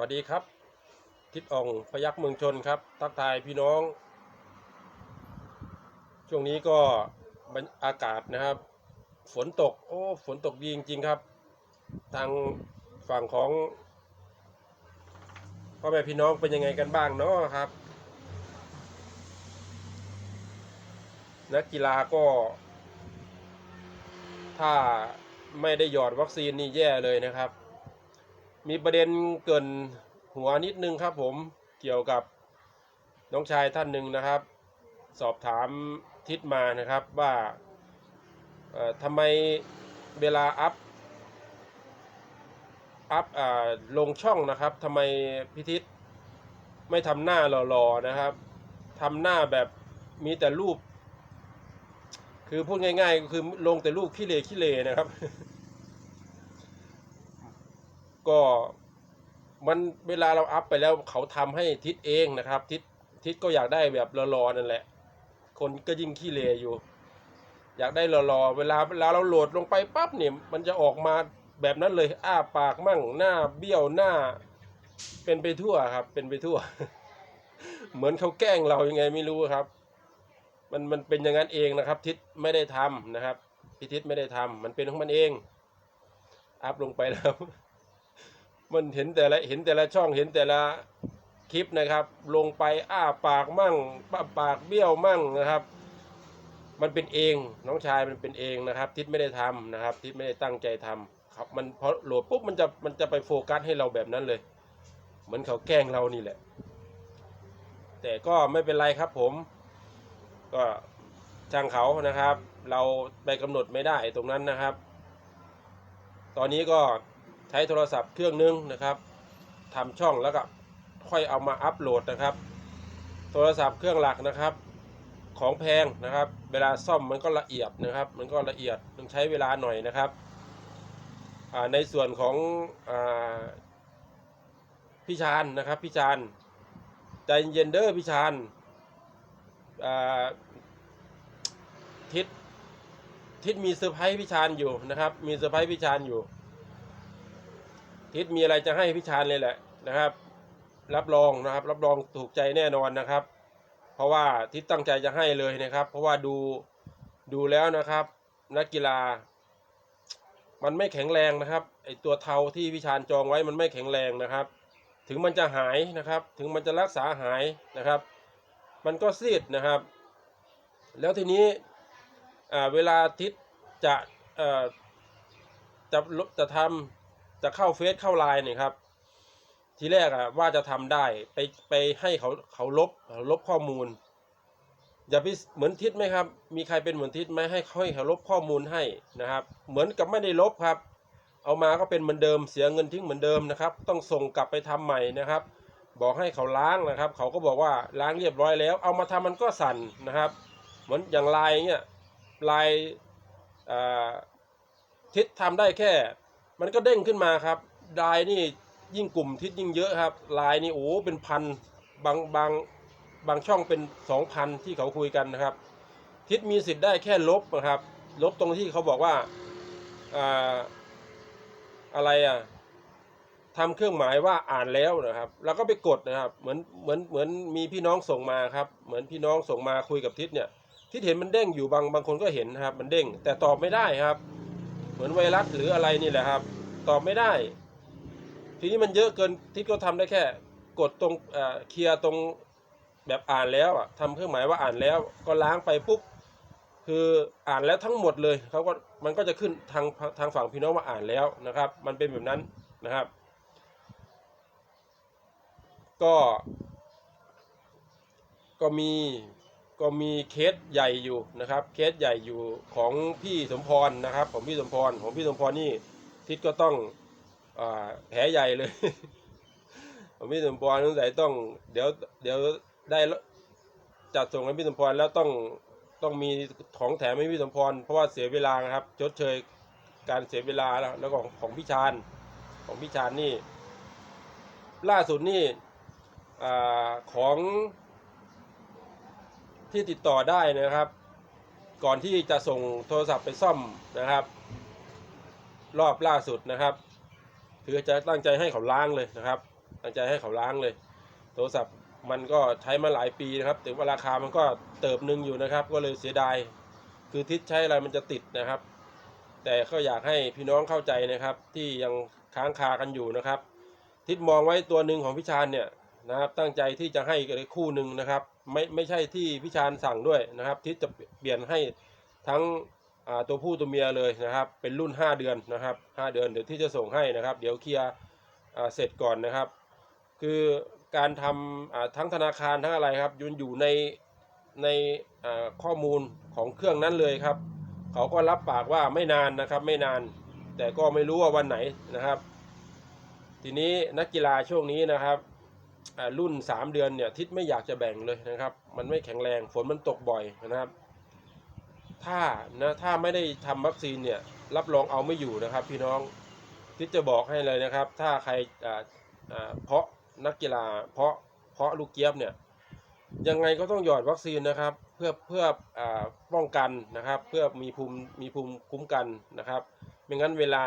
วัสดีครับ ทิศอ่องพยักเมืองชนครับ ทักทายพี่น้อง ช่วงนี้ก็บรรอากาศนะครับ ฝนตก โอ้ ฝนตกดีจริง ๆ ครับ ทางฝั่งของพ่อแม่พี่น้องเป็นยังไงกันบ้างเนาะครับ นักกีฬาก็ ถ้าไม่ได้หยอดวัคซีนนี่แย่เลยนะครับ มีประเด็นเกินหัวนิดนึงครับผมเกี่ยวกับน้องชายท่านหนึ่งนะครับ สอบถามทิศมานะครับว่าทำไมเวลาอัพอัพอ่าลงช่องนะครับทำไมพิทิศไม่ทำหน้าหล่อๆนะครับทำหน้าแบบมีแต่รูป คือพูดง่ายๆก็คือลงแต่รูปขี้เลขี้เลนะครับ ก็มันเวลาเราอัพไปแล้วเขาทำให้ทิศเองนะครับ ทิศทิศก็อยากได้แบบรอๆนั่นแหละ คนก็ยิ่งขี้เลอยู่ อยากได้รอๆเวลาเวลาเราโหลดลงไปปั๊บเนี่ยมันจะออกมาแบบนั้นเลยอ้าปากมั่งหน้าเบี้ยวหน้า เป็นไปทั่วครับ เป็นไปทั่ว เหมือนเขาแกล้งเรายังไงไม่รู้ครับ มันมันเป็นอย่างนั้นเองนะครับ ทิศไม่ได้ทำนะครับพิทิศไม่ได้ทำมันเป็นของมันเอง อัพลงไปแล้ว มันเห็นแต่ละเห็นแต่ละช่องเห็นแต่ละคลิปนะครับ ลงไปอ้าปากมั่งปาปากเบี้ยวมั่งนะครับ มันเป็นเองน้องชายมันเป็นเองนะครับ ทิศไม่ได้ทำนะครับ ทิศไม่ได้ตั้งใจทำครับมันพอโหลดปุ๊บมันจะมันจะไปโฟกัสให้เราแบบนั้นเลย เหมือนเขาแกล้งเรานี่แหละ แต่ก็ไม่เป็นไรครับผม ก็ช่างเขานะครับ เราไปกำหนดไม่ได้ตรงนั้นนะครับ ตอนนี้ก็ ช้โทรศัพท์เครื่องนึงนะครับทำช่องแล้วก็ค่อยเอามาอัปโหลดนะครับ โทรศัพท์เครื่องหลักนะครับ ของแพงนะครับ เวลาซ่อมมันก็ละเอียดนะครับ มันก็ละเอียดต้องใช้เวลาหน่อยนะครับในส่วนของอพี่ชานนะครับพี่ชานใจเย็นเด้อพี่ชานาทิศทิศมีเซอร์ไพรส์พี่ชานอยู่นะครับ มีเซอร์ไพรส์พี่ชานอยู่ ทิศมีอะไรจะให้พี่ชานเลยแหละนะครับ รับรองนะครับ รับรองถูกใจแน่นอนนะครับ เพราะว่าทิศตั้งใจจะให้เลยนะครับ เพราะว่าดูดูแล้วนะครับ นักกีฬา มันไม่แข็งแรงนะครับไอตัวเทาที่พี่ชานจองไว้มันไม่แข็งแรงนะครับ ถึงมันจะหายนะครับ ถึงมันจะรักษาหายนะครับ มันก็ซีดนะครับ แล้วทีนี้เวลาทิศจะจะจะทำ จะเข้าเฟซเข้าไลน์เนี่ยครับ ทีแรกอะว่าจะทำได้ไปไปให้เขาเขาลบลบข้อมูล อย่าไปเหมือนทิศไหมครับ มีใครเป็นเหมือนทิศไหมให้เขาให้เขาลบข้อมูลให้นะครับ เหมือนกับไม่ได้ลบครับ เอามาก็เป็นเหมือนเดิมเสียเงินทิ้งเหมือนเดิมนะครับ ต้องส่งกลับไปทำใหม่นะครับ บอกให้เขาล้างนะครับ เขาก็บอกว่าล้างเรียบร้อยแล้ว เอามาทำมันก็สั่นนะครับ เหมือนอย่างลายเงี้ยลายทิศทำได้แค่ มันก็เด้งขึ้นมาครับลายนี่ยิ่งกลุ่มทิศยิ่งเยอะครับ ลายนี่โอ้เป็นพันบางบางบางช่องเป็นสองพันที่เขาคุยกันนะครับ ทิศมีสิทธิ์ได้แค่ลบนะครับ ลบตรงที่เขาบอกว่าอ่าอะไรอะทำเครื่องหมายว่าอ่านแล้วนะครับ แล้วก็ไปกดนะครับ เหมือนเหมือนเหมือนมีพี่น้องส่งมาครับ เหมือนพี่น้องส่งมาคุยกับทิศเนี่ยทิศเห็นมันเด้งอยู่บางบางคนก็เห็นนะครับ มันเด้งแต่ตอบไม่ได้ครับ เหมือนไวรัสหรืออะไรนี่แหละครับ ตอบไม่ได้ ทีนี้มันเยอะเกินทิศก็ทำได้แค่ กดตรงเอ่อเคลียร์ตรงแบบอ่านแล้วอะทำเครื่องหมายว่าอ่านแล้ว ก็ล้างไปปุ๊บคืออ่านแล้วทั้งหมดเลยเขาก็มันก็จะขึ้นทางทางฝั่งพี่น้องว่าอ่านแล้วนะครับ มันเป็นแบบนั้นนะครับ ก็ ก็มี ก็มีเคสใหญ่อยู่นะครับ เคสใหญ่อยู่ของพี่สมพรนะครับของพี่สมพรของพี่สมพรนี่ทิศก็ต้องอแผลใหญ่เลย ของพี่สมพรสงสัยต้องเดี๋ยวเดี๋ยวได้จัดส่งให้พี่สมพรแล้วต้องต้องมีของแถมให้พี่สมพรเพราะว่าเสียเวลาครับ ชดเชยการเสียเวลาแล้วแล้วก็ของของพี่ชาญของพี่ชาญนี่ ล่าสุดนี่อของ ที่ติดต่อได้นะครับ ก่อนที่จะส่งโทรศัพท์ไปซ่อมนะครับ รอบล่าสุดนะครับคือจะตั้งใจให้เขาล้างเลยนะครับ ตั้งใจให้เขาล้างเลย โทรศัพท์มันก็ใช้มาหลายปีนะครับแต่ว่าราคามันก็เติบหนึ่งอยู่นะครับ ก็เลยเสียดาย คือทิศใช้อะไรมันจะติดนะครับ แต่ก็อยากให้พี่น้องเข้าใจนะครับ ที่ยังค้างคากันอยู่นะครับ ทิศมองไว้ตัวหนึ่งของพิชานเนี่ยนะครับ ตั้งใจที่จะให้กันคู่หนึ่งนะครับ ไม่ไม่ใช่ที่พิชานสั่งด้วยนะครับ ทิศจะเปลี่ยนให้ทั้งตัวผู้ตัวเมียเลยนะครับ เป็นรุ่น 5 เดือนนะครับ 5 เดือนเดี๋ยวที่จะส่งให้นะครับ เดี๋ยวเคลียร์เสร็จก่อนนะครับ คือการทำทั้งธนาคารทั้งอะไรครับยุนอยู่ในในข้อมูลของเครื่องนั้นเลยครับ เขาก็รับปากว่าไม่นานนะครับไม่นาน แต่ก็ไม่รู้ว่าวันไหนนะครับ ทีนี้นักกีฬาช่วงนี้นะครับ รุ่น 3 เดือนเนี่ยทิศไม่อยากจะแบ่งเลยนะครับ มันไม่แข็งแรงฝนมันตกบ่อยนะครับ ถ้านะถ้าไม่ได้ทำวัคซีนเนี่ยรับรองเอาไม่อยู่นะครับ พี่น้องทิศจะบอกให้เลยนะครับ ถ้าใครอ่าเพาะนักกีฬา เพาะเพาะลูกเกียบเนี่ยยังไงก็ต้องหยอดวัคซีนนะครับ เพื่อเพื่ออ่าป้องกันนะครับ เพื่อมีภูมิมีภูมิคุ้มกันนะครับ ไม่งั้นเวลา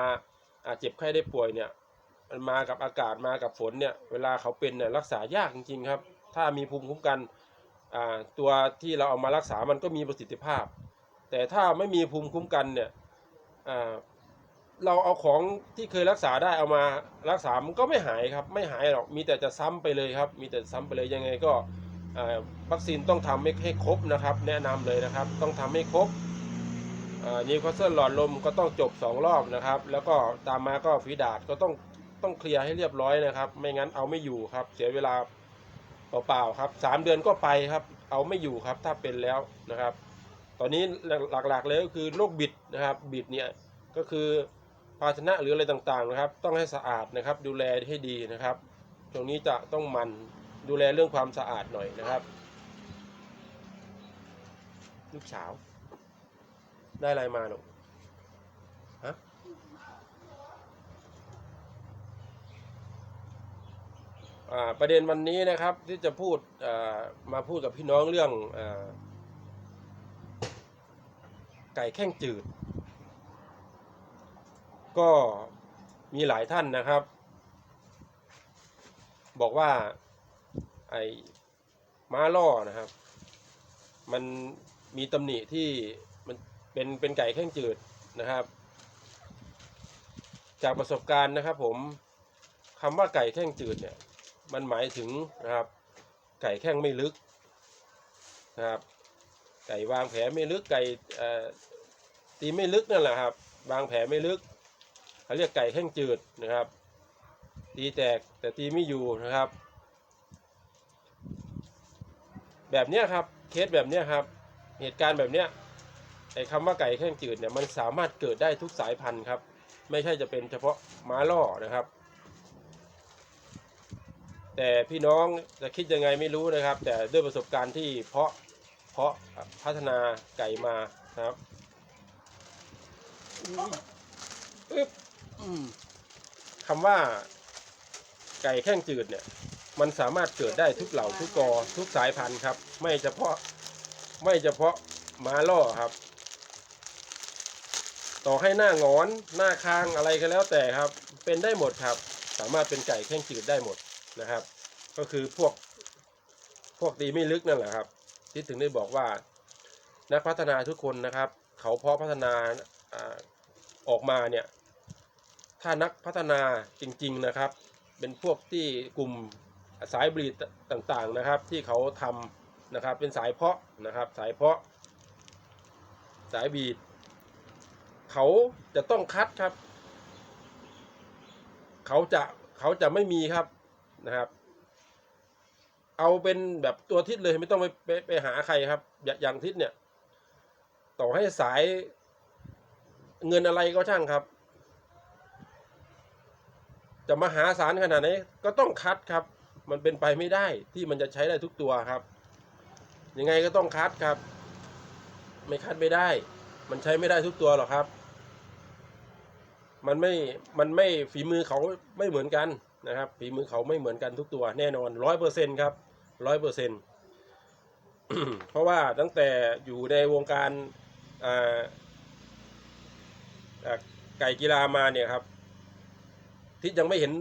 เจ็บไข้ได้ป่วยเนี่ย มันมากับอากาศมากับฝนเนี่ยเวลาเขาเป็นเนี่ยรักษายากจริงๆครับ ถ้ามีภูมิคุ้มกันอ่าตัวที่เราเอามารักษามันก็มีประสิทธิภาพ แต่ถ้าไม่มีภูมิคุ้มกันเนี่ยอ่าเราเอาของที่เคยรักษาได้เอามารักษา มันก็ไม่หายครับ ไม่หายหรอก มีแต่จะซ้ำไปเลยครับ มีแต่ซ้ำไปเลยยังไงก็อ่าวัคซีนต้องทำให้ให้ครบนะครับ แนะนำเลยนะครับ ต้องทำให้ครบนิวคาสเซิลหลอดลมก็ต้องจบ 2 รอบนะครับ แล้วก็ตามมาก็ฝีดาดก็ต้อง ต้องเคลียร์ให้เรียบร้อยนะครับ ไม่งั้นเอาไม่อยู่ครับ เสียเวลาเปล่าๆครับสามเดือนก็ไปครับ เอาไม่อยู่ครับถ้าเป็นแล้วนะครับ ตอนนี้หลักๆเลยก็คือโรคบิดนะครับบิดเนี่ยก็คือภาชนะหรืออะไรต่างๆนะครับ ต้องให้สะอาดนะครับ ดูแลให้ดีนะครับ ตรงนี้จะต้องมันดูแลเรื่องความสะอาดหน่อยนะครับ ลูกสาว ได้อะไรมาหนูฮะอ่า ประเด็นวันนี้นะครับที่จะพูดมาพูดกับพี่น้องเรื่องอไก่แข้งจืด ก็มีหลายท่านนะครับ บอกว่าไอ้ม้าล่อนะครับ มันมีตำหนิที่มันเป็นเป็นไก่แข้งจืดนะครับ จากประสบการณ์นะครับผมคำว่าไก่แข้งจืดเนี่ย มันหมายถึงนะครับ ไก่แข้งไม่ลึกนะครับ ไก่วางแผลไม่ลึกไก่ตีไม่ลึกนั่นแหละครับ วางแผลไม่ลึกเขาเรียกไก่แข้งจืดนะครับ ตีแตกแต่ตีไม่อยู่นะครับ แบบเนี้ยครับเคสแบบเนี้ยครับ เหตุการณ์แบบเนี้ยไอ้คำว่าไก่แข้งจืดเนี่ยมันสามารถเกิดได้ทุกสายพันธุ์ครับ ไม่ใช่จะเป็นเฉพาะม้าล่อนะครับ แต่พี่น้องจะคิดยังไงไม่รู้นะครับ แต่ด้วยประสบการณ์ที่เพาะเพาะพัฒนาไก่มานะครับอึ๊บคำว่าไก่แข้งจืดเนี่ย มันสามารถเกิดได้ทุกเหล่าทุกกอทุกสายพันธุ์ครับ ไม่เฉพาะไม่เฉพาะมาล่อครับ ต่อให้หน้างอนหน้าคางอะไรก็แล้วแต่ครับ เป็นได้หมดครับ สามารถเป็นไก่แข้งจืดได้หมดนะครับ ก็คือพวกพวกตีไม่ลึกนั่นแหละครับที่ถึงได้บอกว่า นักพัฒนาทุกคนนะครับ เขาเพาะพัฒนาอออกมาเนี่ย ถ้านักพัฒนาจริง ๆนะครับ เป็นพวกที่กลุ่มสายบรีดต่างๆนะครับ ที่เขาทำนะครับ เป็นสายเพาะนะครับ สายเพาะ สายบีดเขาจะต้องคัดครับ เขาจะเขาจะไม่มีครับนะครับ เอาเป็นแบบตัวทิศเลยไม่ต้องไปไปไปหาใครครับอย่าอย่างทิศเนี่ย ต่อให้สายเงินอะไรก็ช่างครับ จะมาหาศาลขนาดไหนก็ต้องคัดครับ มันเป็นไปไม่ได้ที่มันจะใช้ได้ทุกตัวครับ ยังไงก็ต้องคัดครับ ไม่คัดไม่ได้ มันใช้ไม่ได้ทุกตัวหรอกครับ มันไม่มันไม่ฝีมือเขาไม่เหมือนกันนะครับฝีมือเขาไม่เหมือนกันทุกตัวแน่นอนร้อยเปอร์เซ็นครับ ร้อยเปอร์เซ็นเพราะว่าตั้งแต่อยู่ในวงการไก่กีฬามาเนี่ยครับ ที่ยังไม่เห็น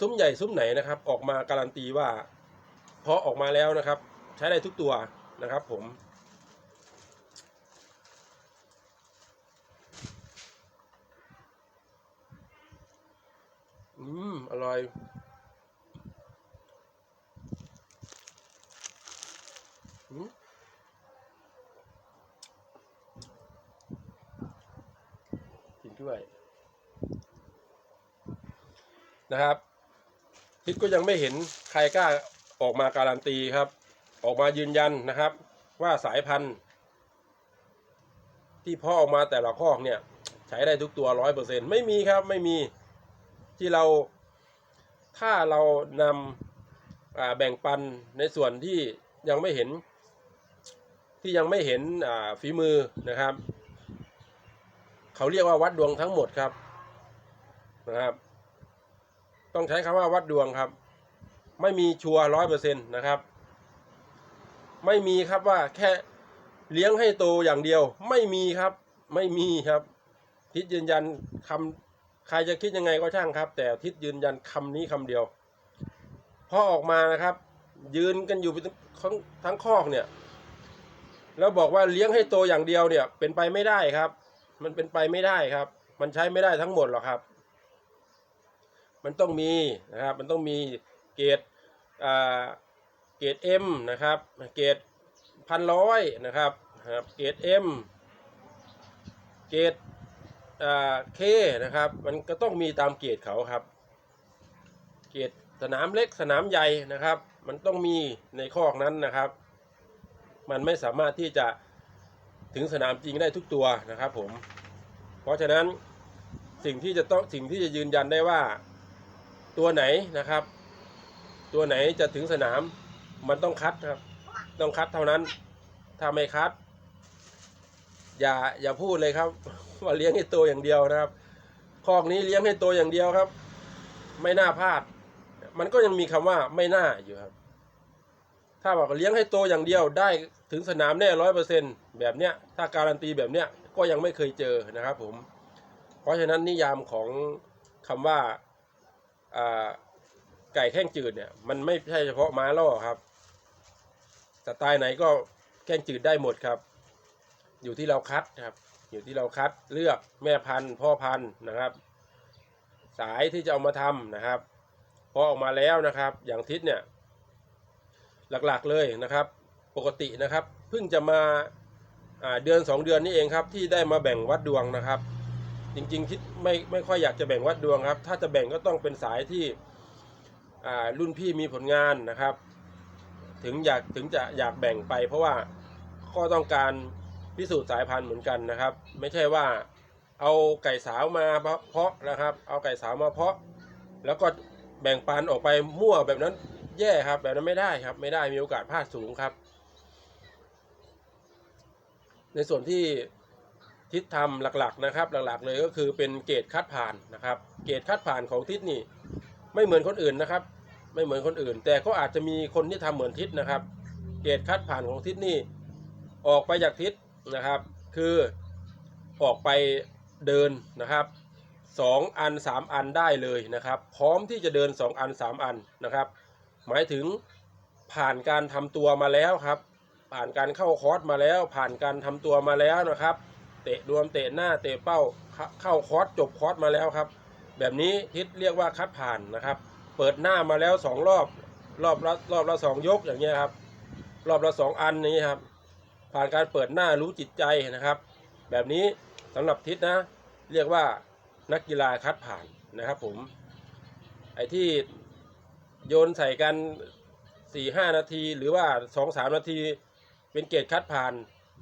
ซุ้มใหญ่ซุ้มไหนนะครับ ออกมาการันตีว่าพอออกมาแล้วนะครับ ใช้ได้ทุกตัวนะครับผม อืม อร่อย อืมกินด้วย นะครับทิศก็ยังไม่เห็นใครกล้าออกมาการันตีครับ ออกมายืนยันนะครับ ว่าสายพันธุ์ ที่พ่อออกมาแต่ละคอกเนี่ย ใช้ได้ทุกตัวร้อยเปอร์เซ็นไม่มีครับไม่มีที่เราถ้าเรานำแบ่งปันในส่วนที่ยังไม่เห็น ที่ยังไม่เห็นฝีมือนะครับ เขาเรียกว่าวัดดวงทั้งหมดครับนะครับ ต้องใช้คำว่าวัดดวงครับ ไม่มีชัวร้อยเปอร์เซ็นต์นะครับ ไม่มีครับว่าแค่เลี้ยงให้โตอย่างเดียว ไม่มีครับ ไม่มีครับ ทิศยืนยันคำใครจะคิดยังไงก็ช่างครับ แต่ทิศยืนยันคำนี้คำเดียวพอออกมานะครับ ยืนกันอยู่ทั้งทั้งคอกเนี่ย แล้วบอกว่าเลี้ยงให้โตอย่างเดียวเนี่ย เป็นไปไม่ได้ครับ มันเป็นไปไม่ได้ครับ มันใช้ไม่ได้ทั้งหมดหรอกครับ มันต้องมีนะครับมันต้องมีเกรดอ่าเกรดเอ็มนะครับเกรดพันร้อยนะครับครับเกรดเอ็มเกรดอ่าเคนะครับมันก็ต้องมีตามเกรดเขาครับ เกรดสนามเล็กสนามใหญ่นะครับ มันต้องมีในคอกนั้นนะครับ มันไม่สามารถที่จะถึงสนามจริงได้ทุกตัวนะครับผม เพราะฉะนั้นสิ่งที่จะต้องสิ่งที่จะยืนยันได้ว่า ตัวไหนนะครับ ตัวไหนจะถึงสนามมันต้องคัดครับ ต้องคัดเท่านั้น ถ้าไม่คัด อย่าอย่าพูดเลยครับ ว่าเลี้ยงให้โตอย่างเดียวนะครับคอกนี้เลี้ยงให้โตอย่างเดียวครับ ไม่น่าพลาด มันก็ยังมีคำว่าไม่น่าอยู่ครับ ถ้าบอกเลี้ยงให้โตอย่างเดียวได้ถึงสนามแน่ร้อยเปอร์เซ็นแบบเนี้ย ถ้าการันตีแบบเนี้ยก็ยังไม่เคยเจอนะครับ ผม เพราะฉะนั้นนิยามของคำว่าอ่า ไก่แข้งจืดเนี่ยมันไม่ใช่เฉพาะม้าล่อครับสไตล์ไหนก็แข้งจืดได้หมดครับ อยู่ที่เราคัดครับ อยู่ที่เราคัดเลือกแม่พันธุ์ พ่อพันธุ์นะครับ สายที่จะเอามาทำนะครับพอออกมาแล้วนะครับ อย่างทิศเนี่ย หลักๆเลยนะครับ ปกตินะครับเพิ่งจะมาอ่าเดือนสองเดือนนี้เองครับ ที่ได้มาแบ่งวัดดวงนะครับ จริงๆทิศไม่ไม่ค่อยอยากจะแบ่งวัดดวงครับ ถ้าจะแบ่งก็ต้องเป็นสายที่อ่ารุ่นพี่มีผลงานนะครับ ถึงอยากถึงจะอยากแบ่งไป เพราะว่าก็ต้องการพิสูจน์สายพันธุ์เหมือนกันนะครับ ไม่ใช่ว่าเอาไก่สาวมาเพาะนะครับ เอาไก่สาวมาเพาะ แล้วก็แบ่งปันออกไปมั่วแบบนั้นแย่ครับ แบบนั้นไม่ได้ครับ ไม่ได้มีโอกาสพลาดสูงครับ ในส่วนที่ ทิศทำหลักๆนะครับ หลักๆเลยก็คือเป็นเกรดคัดผ่านนะครับ เกรดคัดผ่านของทิศนี่ไม่เหมือนคนอื่นนะครับ ไม่เหมือนคนอื่น แต่ก็อาจจะมีคนที่ทำเหมือนทิศนะครับ เกรดคัดผ่านของทิศนี่ออกไปจากทิศนะครับ คือออกไปเดินนะครับสองอันสามอันได้เลยนะครับ พร้อมที่จะเดินสองอันสามอันนะครับ หมายถึงผ่านการทำตัวมาแล้วครับ ผ่านการเข้าคอร์สมาแล้ว ผ่านการทำตัวมาแล้วนะครับ เตะรวมเตะหน้าเตะเป้าเข้าคอร์สจบคอร์สมาแล้วครับ แบบนี้ทิศเรียกว่าคัดผ่านนะครับ เปิดหน้ามาแล้วสองรอบรอบละรอบละสองยกอย่างเงี้ยครับ รอบละสองอันนี้ครับ ผ่านการเปิดหน้ารู้จิตใจนะครับ แบบนี้สำหรับทิศนะ เรียกว่านักกีฬาคัดผ่านนะครับผม ไอ้ที่โยนใส่กันสี่ห้านาที หรือว่าสองสามนาที เป็นเกรดคัดผ่าน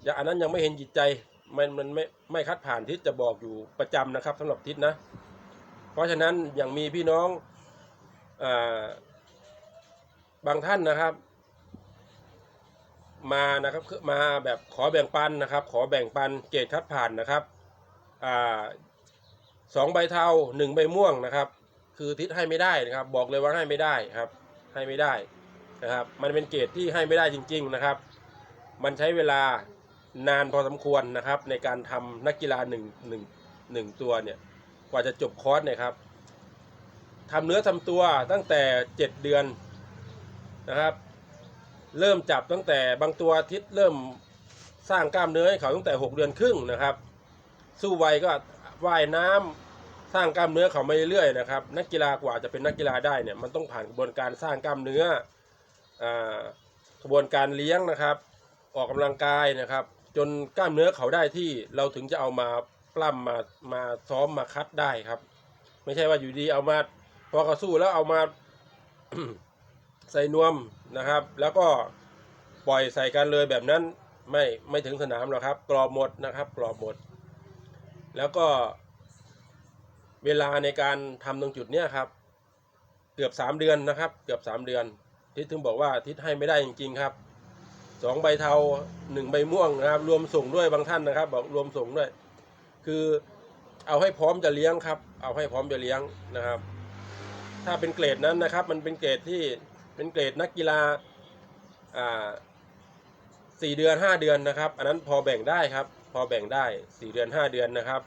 อย่างอันนั้นยังไม่เห็นจิตใจ มันมันไม่ไม่คัดผ่านทิศจะบอกอยู่ประจำนะครับสำหรับทิศนะ เพราะฉะนั้นอย่างมีพี่น้องอบางท่านนะครับ มานะครับมาแบบขอแบ่งปันนะครับ ขอแบ่งปันเกรดคัดผ่านนะครับอสองใบเทาหนึ่งใบม่วงนะครับ คือทิศให้ไม่ได้นะครับ บอกเลยว่าให้ไม่ได้ครับ ให้ไม่ได้นะครับ มันเป็นเกรดที่ให้ไม่ได้จริง ๆนะครับ มันใช้เวลา นานพอสมควรนะครับ ในการทำนักกีฬาหนึ่งหนึ่งหนึ่งตัวเนี่ยกว่าจะจบคอร์สเนี่ยครับทำเนื้อทำตัวตั้งแต่เจ็ดเดือนนะครับ เริ่มจับตั้งแต่บางตัวทิศเริ่มสร้างกล้ามเนื้อให้เขาตั้งแต่หกเดือนครึ่งนะครับ สู้วัยก็ว่ายน้ำสร้างกล้ามเนื้อเขามาเรื่อยๆนะครับนักกีฬากว่าจะเป็นนักกีฬาได้เนี่ยมันต้องผ่านกระบวนการสร้างกล้ามเนื้ออ่ากระบวนการเลี้ยงนะครับ ออกกำลังกายนะครับ จนกล้ามเนื้อเขาได้ที่เราถึงจะเอามาปล้ำมามาซ้อมมาคัดได้ครับ ไม่ใช่ว่าอยู่ดีเอามาพอเขาสู้แล้วเอามาใส่นวมนะครับ แล้วก็ปล่อยใส่กันเลยแบบนั้นไม่ไม่ถึงสนามหรอกครับ กรอบหมดนะครับ กรอบหมด แล้วก็เวลาในการทำตรงจุดเนี้ยครับ เกือบสามเดือนนะครับ เกือบสามเดือน ทิศถึงบอกว่าทิศให้ไม่ได้จริงๆครับ สองใบเทาหนึ่งใบม่วงนะครับ รวมส่งด้วยบางท่านนะครับ บอกรวมส่งด้วย คือเอาให้พร้อมจะเลี้ยงครับ เอาให้พร้อมจะเลี้ยงนะครับ ถ้าเป็นเกรดนั้นนะครับ มันเป็นเกรดที่เป็นเกรดนักกีฬาอ่าสี่เดือนห้าเดือนนะครับ อันนั้นพอแบ่งได้ครับ พอแบ่งได้สี่เดือนห้าเดือนนะครับ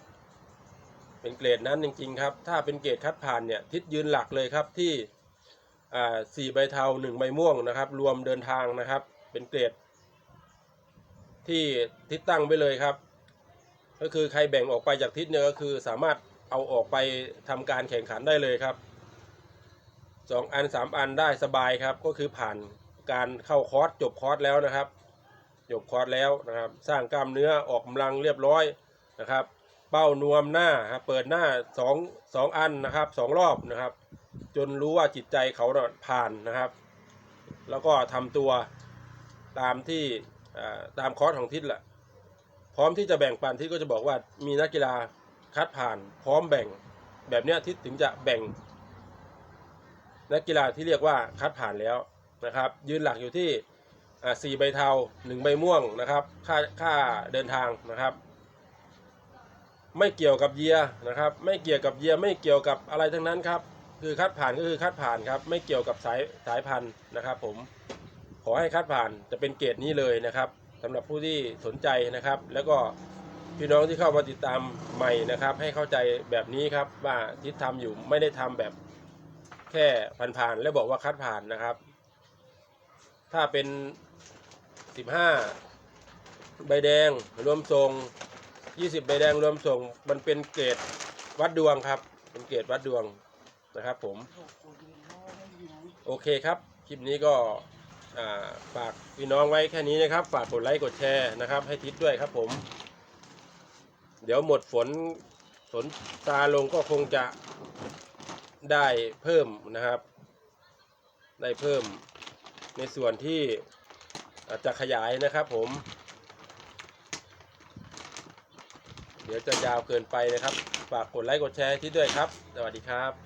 เป็นเกรดนั้นจริงๆครับ ถ้าเป็นเกรดคัดผ่านเนี่ยทิศยืนหลักเลยครับที่อ่าสี่ใบเทาหนึ่งใบม่วงนะครับ รวมเดินทางนะครับ เป็นเกรด ที่ทิศตั้งไปเลยครับ ก็คือใครแบ่งออกไปจากทิศเนี่ยก็คือสามารถเอาออกไปทำการแข่งขันได้เลยครับสองอันสามอันได้สบายครับ ก็คือผ่านการเข้าคอร์สจบคอร์สแล้วนะครับจบคอร์สแล้วนะครับ สร้างกล้ามเนื้อออกกำลังเรียบร้อยนะครับ เป้านวมหน้าเปิดหน้าสองสองอันนะครับสองรอบนะครับ จนรู้ว่าจิตใจเขาผ่านนะครับ แล้วก็ทำตัวตามที่ ตามคอร์สของทิศแหละพร้อมที่จะแบ่งปันทิศก็จะบอกว่ามีนักกีฬาคัดผ่าน พร้อมแบ่งแบบเนี้ยทิศถึงจะแบ่ง นักกีฬาที่เรียกว่าคัดผ่านแล้วนะครับ ยืนหลักอยู่ที่สี่ใบเทาหนึ่งใบม่วงนะครับ ค่าค่าเดินทางนะครับ ไม่เกี่ยวกับเยียนะครับ ไม่เกี่ยวกับเยียไม่เกี่ยวกับอะไรทั้งนั้นครับ คือคัดผ่านก็คือคัดผ่านครับ ไม่เกี่ยวกับสายสายพันธุ์นะครับผม ขอให้คัดผ่านจะเป็นเกรดนี้เลยนะครับสำหรับผู้ที่สนใจนะครับ แล้วก็พี่น้องที่เข้ามาติดตามใหม่นะครับ ให้เข้าใจแบบนี้ครับว่าที่ทำอยู่ไม่ได้ทำแบบแค่ผ่านๆแล้วบอกว่าคัดผ่านนะครับ ถ้าเป็น15ใบแดงรวมทรง20ใบแดงรวมส่งมันเป็นเกรดวัดดวงครับ เป็นเกรดวัดดวงนะครับผม โอเคครับ คลิปนี้ก็ ฝากพี่น้องไว้แค่นี้นะครับ ฝากกดไลค์กดแชร์นะครับ ให้ทิศด้วยครับผม เดี๋ยวหมดฝนฝนตาลงก็คงจะได้เพิ่มนะครับ ได้เพิ่มในส่วนที่อาจจะขยายนะครับผม เดี๋ยวจะยาวเกินไปนะครับ ฝากกดไลค์กดแชร์ให้ทิศด้วยครับ สวัสดีครับ